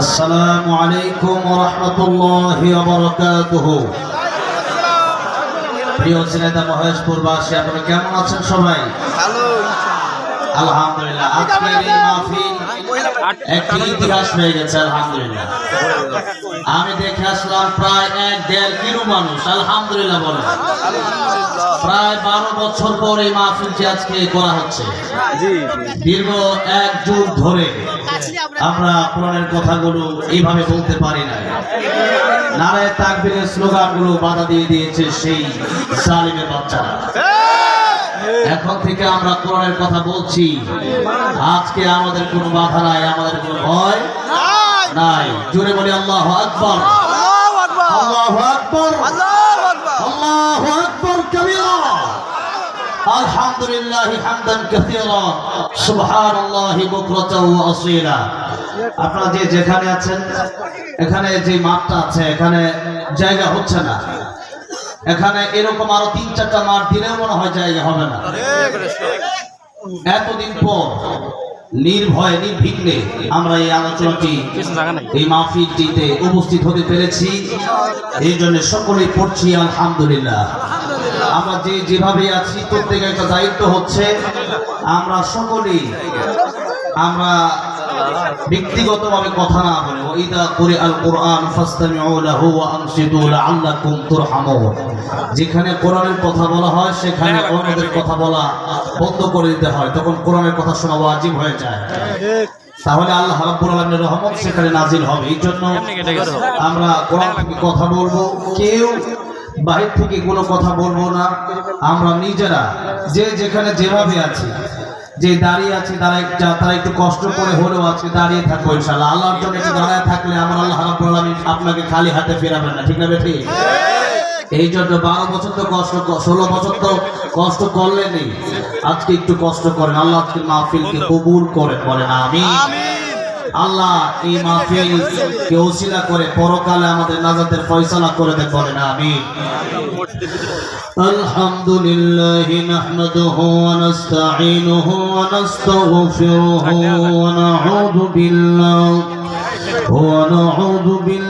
السلام عليكم ورحمة الله وبركاته প্রিয় সিনেতা মহেশপুরবাসী আপনারা কেমন আছেন সবাই ভালো আলহামদুলিল্লাহ আজকের এই মাহফিল একটি ইতিহাস হয়ে গেছে আলহামদুলিল্লাহ আমি দেখে আসলাম প্রায় এক দেড় কিলো মানুষ আলহামদুলিল্লাহ বলেন প্রায় বারো বছর পর এই মাহফিলটি আজকে করা হচ্ছে জি দীর্ঘ এক যুগ ধরে আমরা কোরআনের কথাগুলো এইভাবে বলতে পারি না নারায় তাকবীরের স্লোগানগুলো বাধা দিয়ে দিয়েছে সেই জালিমের বাচ্চারা। এখন থেকে আমরা কোরআনের কথা বলছি। আজকে আমাদের কোনো বাধা নাই আমাদের কোনো ভয় নাই। জোরে বলি আল্লাহ আকবর। আল্লাহ আকবর। আল্লাহ আকবর কবিরা আলহামদুলিল্লাহ হামদান কাসীরা, সুবহানাল্লাহি বুকরাতাও ওয়া আসীলা আপনারা যে যেখানে আছেন, এখানে যে মাঠটা আছে, এখানে জায়গা হচ্ছে না। এখানে এরকম আরও তিন চারটা মাঠ দিলেও মনে হয় জায়গা হবে না। এতদিন পর নির্ভয়, নির্বিঘ্নে আমরা এই আলোচনাটি, এই মাহফিলটিতে উপস্থিত হতে পেরেছি। এই জন্য সকলেই পড়ছি আলহামদুলিল্লাহ। আমরা যে যেভাবে আছি প্রত্যেকের একটা দায়িত্ব হচ্ছে আমরা সকলেই আমরা ব্যক্তিগতভাবে কথা না বলে ওইদা করে আল কোরআন যেখানে কোরআনের কথা বলা হয় সেখানে অন্যদের কথা বলা বন্ধ করে দিতে হয়। তখন কোরআনের কথা শোনা ওয়াজিব হয়ে যায়। তাহলে আল্লাহ রাব্বুল আলামিনের রহমত সেখানে নাজিল হবে। এই জন্য আমরা কোরআন কথা বলব। কেউ বাহির থেকে কোনো কথা বলব না। আমরা নিজেরা যে যেখানে যেভাবে আছি, যে দাঁড়িয়ে আছে, তারা একটা তারা একটু কষ্ট করে হলেও আছে দাঁড়িয়ে থাকব ইনশাআল্লাহ। আল্লাহর জন্য একটু দাঁড়ায় থাকলে আমার আল্লাহ রাব্বুল আপনাকে খালি হাতে ফেরাবেন না। ঠিক না বেঠি? এই জন্য বারো বছর তো কষ্ট ষোলো বছর তো কষ্ট করলেনই। আজকে একটু কষ্ট করেন। আল্লাহ মাহফিলকে কবুল করেন, বলেন আমি আল্লাহ এই মাহফিল কে ওসিলা করে পরকালে আমাদের নাজাতের ফয়সালা করে দেন বলেন আমি الحمد لله نحمده ونستعينه ونستغفره ونعوذ بالله ونعوذ بالله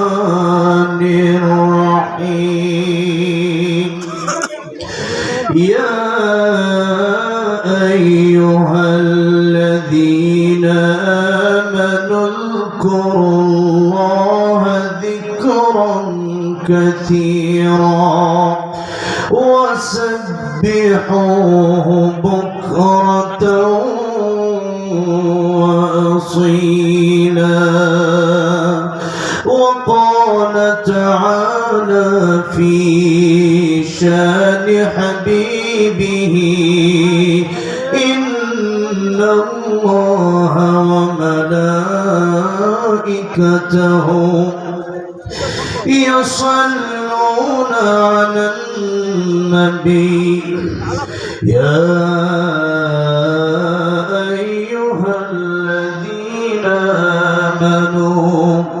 وقال تعالى في شان حبيبه إن الله وملائكته يصلون على النبي. يا آمنوا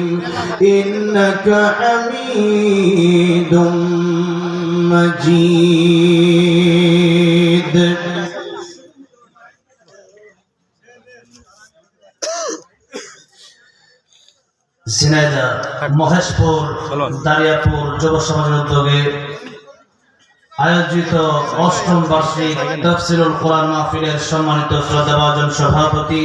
إنك حميد مجيد ঝিনাইদহ মহেশপুর দারিয়াপুর যুব সমাজের উদ্যোগে আয়োজিত অষ্টম বার্ষিক তফসিলুল কোরআন মাহফিলের সম্মানিত শ্রদ্ধাভাজন সভাপতি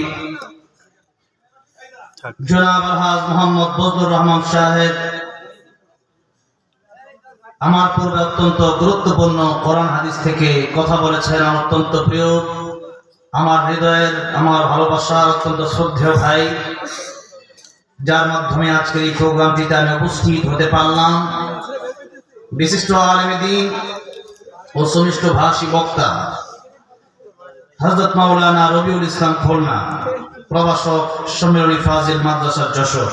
আমার পূর্বে অত্যন্ত গুরুত্বপূর্ণ কোরআন হাদিস থেকে কথা বলেছেন, আমার অত্যন্ত প্রিয়, আমার হৃদয়ের, আমার ভালোবাসার অত্যন্ত শ্রদ্ধেয় ভাই, যার মাধ্যমে আজকের এই প্রোগ্রামটিতে আমি উপস্থিত হতে পারলাম। বিশিষ্ট আলমেদিন ও সুমিষ্ট ভাষী বক্তা হজরত মাওলানা রবিউল ইসলাম খুলনা। প্রভাষক সম্মেলনী ফাজিল মাদ্রাসার যশোর।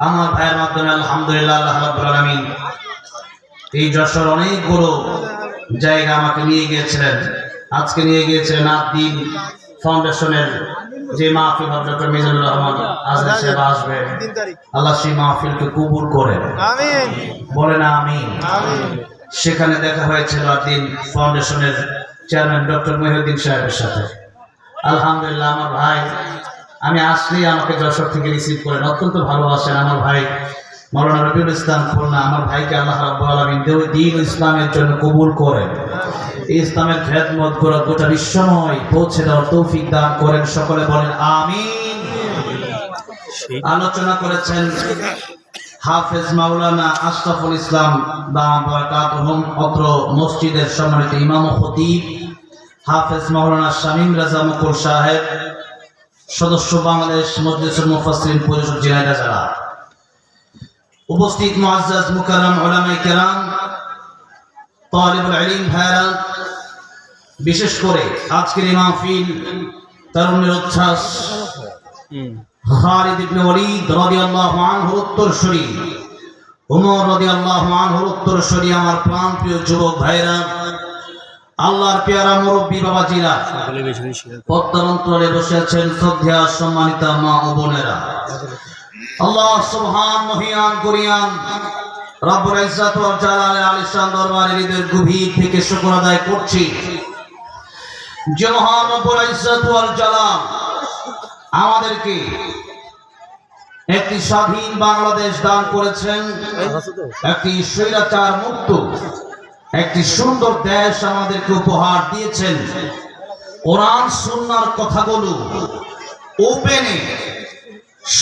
আমার ভাইয়ের মাধ্যমে আলহামদুলিল্লাহ আল্লাহ রাব্বুল আলামিন এই যশোর অনেকগুলো জায়গা আমাকে নিয়ে গিয়েছিলেন। আজকে নিয়ে গিয়েছিলেন আদিন ফাউন্ডেশনের যে মাহফিল হবে ডক্টর মিজানুর রহমান আজকে সেবা আসবে। আল্লাহ সেই মাহফিলকে কবুল করেন আমিন। বলেন আমি আমিন। সেখানে দেখা হয়েছিল আদিন ফাউন্ডেশনের চেয়ারম্যান ডক্টর মহিউদ্দিন সাহেবের সাথে। আলহামদুলিল্লাহ, আমার ভাই। আমি আসলেই আমাকে যশোর থেকে রিসিভ করেন। অত্যন্ত ভালোবাসেন আমার ভাই। মৌলানা রবিউল ইসলাম খুলনা, আমার ভাইকে আল্লাহ রাব্বুল আলামিন দেও দিন ইসলামের জন্য কবুল করেন। ইসলামের খেদমত করা গোটা বিশ্বময় পৌঁছে দেওয়ার তৌফিক দান করেন। সকলে বলেন, আমিন। আলোচনা করেছেন হাফেজ মাওলানা আশরাফুল ইসলাম বারাকাতুহুম, অত্র মসজিদের সম্মানিত ইমাম খতিব। হাফেজ মাওলানা শামীম রাজা মুকুল সাহেব সদস্য বাংলাদেশ মজলিসুল মুফাসসিরিন পরিষদ জিনাইদা জেলা উপস্থিত মুআজ্জাজ মুকাররম উলামায়ে কেরাম তালিবুল ইলম ভাইরা বিশেষ করে আজকের এই মাহফিল তরুণের উচ্ছ্বাস খালিদ ইবনে ওয়ালিদ রাদিয়াল্লাহু আনহুর উত্তরসূরি ওমর রাদিয়াল্লাহু আনহুর উত্তরসূরি আমার প্রাণপ্রিয় যুবক ভাইরা আল্লাহর পেয়ারা মুরব্বী বাবাজিরা পদ্মার অন্তরে বসে আছেন শ্রদ্ধা সম্মানিতা মা ও বোনেরা। আল্লাহ সুবহান মহিয়ান করিয়ান রব্বুল ইজ্জাত ওয়াল আলিশান দরবারে হৃদয়ের গভীর থেকে শুকর আদায় করছি। যে মহান রব্বুল ইজ্জাত ওয়াল জালাল আমাদেরকে একটি স্বাধীন বাংলাদেশ দান করেছেন একটি স্বৈরাচার মুক্ত একটি সুন্দর দেশ আমাদেরকে উপহার দিয়েছেন। কোরআন, সুন্নার কথাগুলো ওপেনে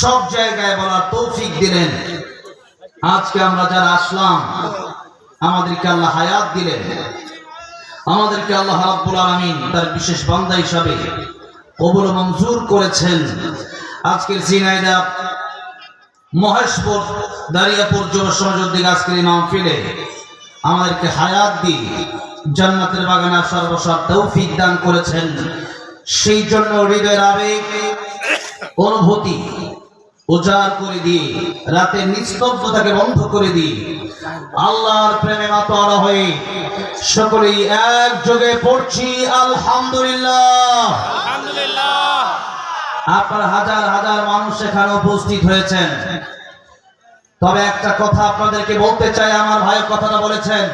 সব জায়গায় বলার তৌফিক দিলেন। আজকে আমরা যারা আসলাম, আমাদেরকে আল্লাহ হায়াত দিলেন। আমাদেরকে আল্লাহ রাব্বুল আলামিন তার বিশেষ বান্দা হিসাবে কবুল মঞ্জুর করেছেন। আজকের সিনাইদা মহেশপুর, দারিয়াপুর সমাজের দিকে আজকের এই মাহফিলে আমাদেরকে হায়াত দিয়ে জান্নাতের বাগানে আসার বসার তৌফিক দান করেছেন। সেই জন্য হৃদয়ের আবেগ অনুভূতি উজাড় করে দিয়ে রাতের নিস্তব্ধতাকে বন্ধ করে দিয়ে আল্লাহর প্রেমে মাতোয়ারা হয়ে সকলেই একযোগে পড়ছি আলহামদুলিল্লাহ। আপনার হাজার হাজার মানুষ সেখানে উপস্থিত হয়েছেন। তবে একটা কথা আপনাদেরকে বলতে চাই, আমার ভাই কথাটা বলেছেন।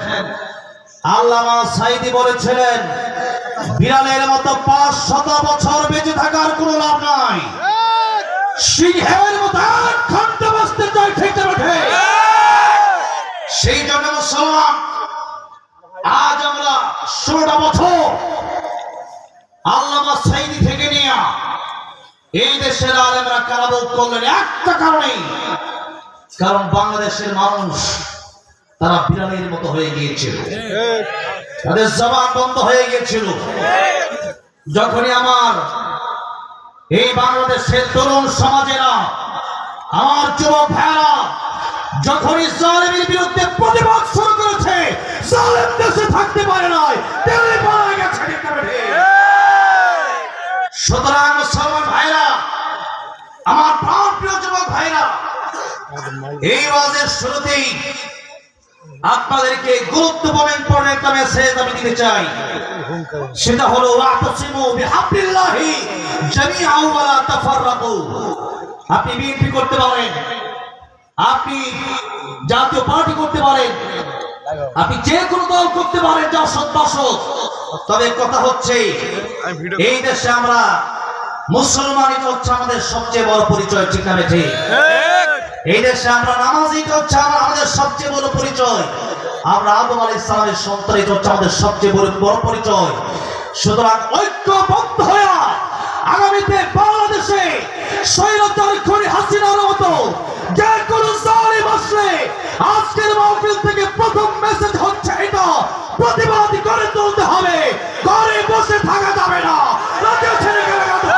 আল্লামা সাইদি বলেছিলেন, বিড়ালের মতো পাঁচ শত বছর বেঁচে থাকার কোনো লাভ নাই। সিংহের মতো ঘণ্টা বাঁচতে চাই ঠিক না বেঠে? সেই জন্য মুসলমান, আজ আমরা ষোলোটা বছর আল্লামা সাইদি থেকে নিয়ে এই দেশের আলেমরা কারাভোগ করলেন। একটা কারণেই কারণ বাংলাদেশের মানুষ তারা বিড়ালের মতো হয়ে গিয়েছিল তাদের জবান বন্ধ হয়ে গিয়েছিল যখনই আমার এই বাংলাদেশের তরুণ সমাজেরা, আমার যুবক ভাইরা যখনই জালেমের বিরুদ্ধে প্রতিবাদ শুরু করেছে, জালেম দেশে থাকতে পারে নাই, তেলে পালা গেছে? সুতরাং মুসলমান ভাইরা আমার প্রাণ প্রিয় যুবক ভাইরা এই ওয়াজের শুরুতেই আপনাদেরকে গুরুত্বপূর্ণ ইম্পর্টেন্ট একটা মেসেজ আমি দিতে চাই। সেটা হলো ওয়াতাসিমু বিহাবলিল্লাহি জামিআন ওয়া লা তাফাররাকু। আপনি বিএনপি করতে পারেন, আপনি জাতীয় পার্টি করতে পারেন, আপনি যে কোনো দল করতে পারেন, যা সৎবাসক তবে কথা হচ্ছে, এই দেশে আমরা মুসলমান এটা হচ্ছে আমাদের সবচেয়ে বড় পরিচয়, ঠিক না বেঠে? এই দেশে আমরা নামাজি এটা হচ্ছে আমরা আমাদের সবচেয়ে বড় পরিচয়। আমরা আদম আলী ইসলামের সন্তান এটা হচ্ছে আমাদের সবচেয়ে বড় বড় পরিচয়। সুতরাং ঐক্যবদ্ধ হয়ে আগামীতে বাংলাদেশে স্বৈরাচার খনি হাসিনার মতো যে কোনো জালিম আসলে আজকের মাহফিল থেকে প্রথম মেসেজ হচ্ছে এটা। প্রতিবাদ করে তুলতে হবে। ঘরে বসে থাকা যাবে না রাজ্য ছেড়ে গেলে গেলে হবে।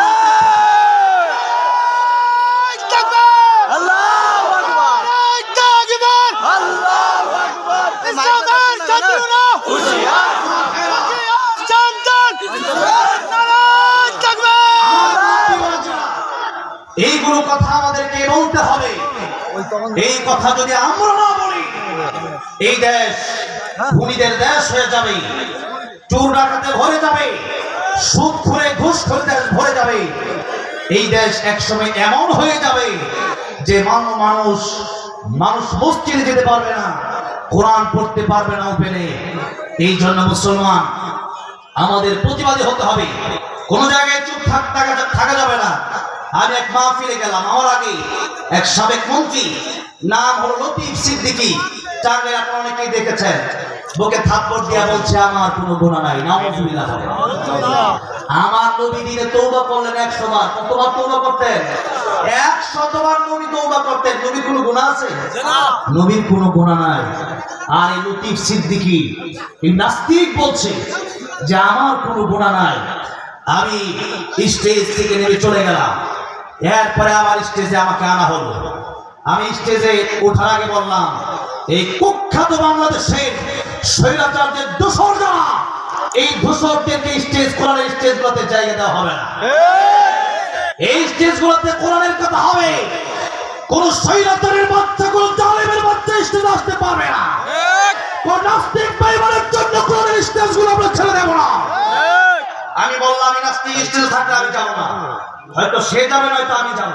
এইগুলো কথা আমাদেরকে বলতে হবে এই কথা যদি আমরা না বলি এই দেশ ভূমিদের দেশ হয়ে যাবে চোর ডাকাতে ভরে যাবে সুদ খুলে ঘুষ খুলে দেশ ভরে যাবে। এই দেশ একসময় এমন হয়ে যাবে যে মানুষ মানুষ মানুষ মসজিদে যেতে পারবে না কোরআন পড়তে পারবে না ওপেনে এই জন্য মুসলমান আমাদের প্রতিবাদী হতে হবে। কোন জায়গায় চুপ থাকা যাবে না। আমি এক মাহফিলে গেলাম আমার আগে। এক সাবেক মন্ত্রী, নাম হলো লতিফ সিদ্দিকী। চাঁদে আপনারা অনেকেই দেখেছেন। বুকে থাপ্পড় দিয়া বলছে, আমার কোনো গুণা নাই, নাউজুবিল্লাহ। আমার নবী দিনে তৌবা করলেন একশো বার। কতবার তৌবা করতেন? একশতবার নবী তৌবা করতেন। নবীর কোনো গুণা আছে? নবীর কোনো গুণা নাই। আর এই লতিফ সিদ্দিকি, এই নাস্তিক বলছে যে, আমার কোনো গুণা নাই। আমি স্টেজ থেকে নেমে চলে গেলাম। এরপরে আবার স্টেজে আমাকে আনা হলো। আমি স্টেজে ওঠার আগে বললাম, এই কুখ্যাত বাংলাদেশের স্বৈরাচারদের দোষর যারা, এই দোষরদেরকে স্টেজ, কোরআনের স্টেজগুলোতে জায়গা দেওয়া হবে না। এই স্টেজগুলোতে কোরআনের কথা হবে। কোন স্বৈরাচারের বাচ্চা, কোন জালেমের বাচ্চা স্টেজে আসতে পারবে আমরা না। আমি বললাম আমি নাস্তিক স্টেজে থাকলে আমি যাব না। হয়তো সে যাবে, নয়তো আমি যাব।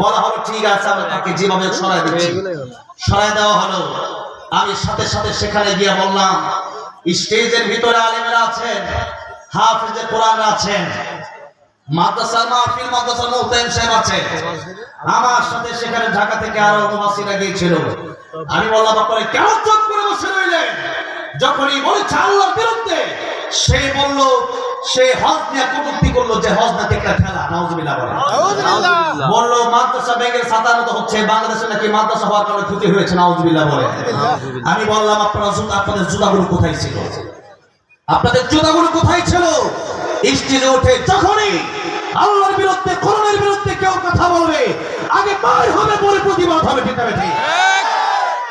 বলা হলো, ঠিক আছে, আমরা তাকে যেভাবে সরাই দিচ্ছি। সরাই দেওয়া হলো। আমি সাথে সাথে সেখানে গিয়ে বললাম, স্টেজের ভিতরে আলেমেরা আছেন হাফিজের কোরআন আছেন আমার সাথে সেখানে ঢাকা থেকে আরও গিয়েছিল। আমি বললাম কেন যখনই সে হজ নিয়ে কটূক্তি করল যে হজ নাকি একটা খেলা নাউজুবিল্লাহ বলে। বলল মাদ্রাসা ব্যাগের সাতার মতো হচ্ছে বাংলাদেশে নাকি মাদ্রাসা হওয়ার কারণে ক্ষতি হয়েছে নাউজুবিল্লাহ বলে। আমি বললাম আপনারা জুতা আপনাদের জুতাগুলো কোথায় ছিল? আপনাদের জুতাগুলো কোথায় ছিল? স্টেজে উঠে যখনই আল্লাহর বিরুদ্ধে করোনার বিরুদ্ধে কেউ কথা বলবে আগে মার হবে পরে প্রতিবাদ হবে ঠিক।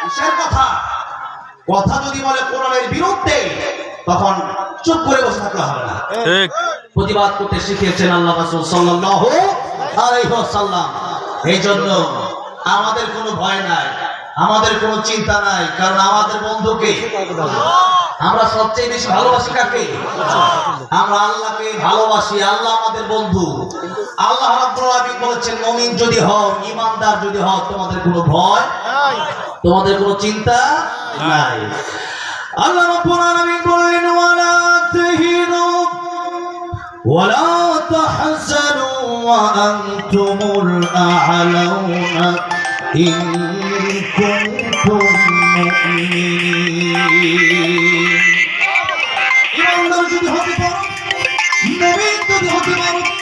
কিসের কথা? কথা যদি বলে কোরআনের বিরুদ্ধে তখন চুপ করে বসে থাকলে হবে না। ঠিক। প্রতিবাদ করতে শিখিয়েছেন আল্লাহ রাসূল সাল্লাল্লাহু আলাইহি ওয়াসাল্লাম। এই জন্য আমাদের কোনো ভয় নাই আমাদের কোনো চিন্তা নাই কারণ আমাদের বন্ধুকে আমরা সবচেয়ে বেশি ভালোবাসি কাকে? আমরা আল্লাহকে ভালোবাসি আল্লাহ আমাদের বন্ধু। আল্লাহ রাব্বুল আলামিন বলেছেন মুমিন যদি হও ঈমানদার যদি হও তোমাদের কোনো ভয় তোমাদের কোনো চিন্তা নাই। আল্লাহ রাব্বুল আলামিন বললেন, ওয়ালা তাহিনু, ওয়ালা তাহজানু, ওয়া আনতুমুল আ'লাউনা ইন কুনতুম যদি হতে পারো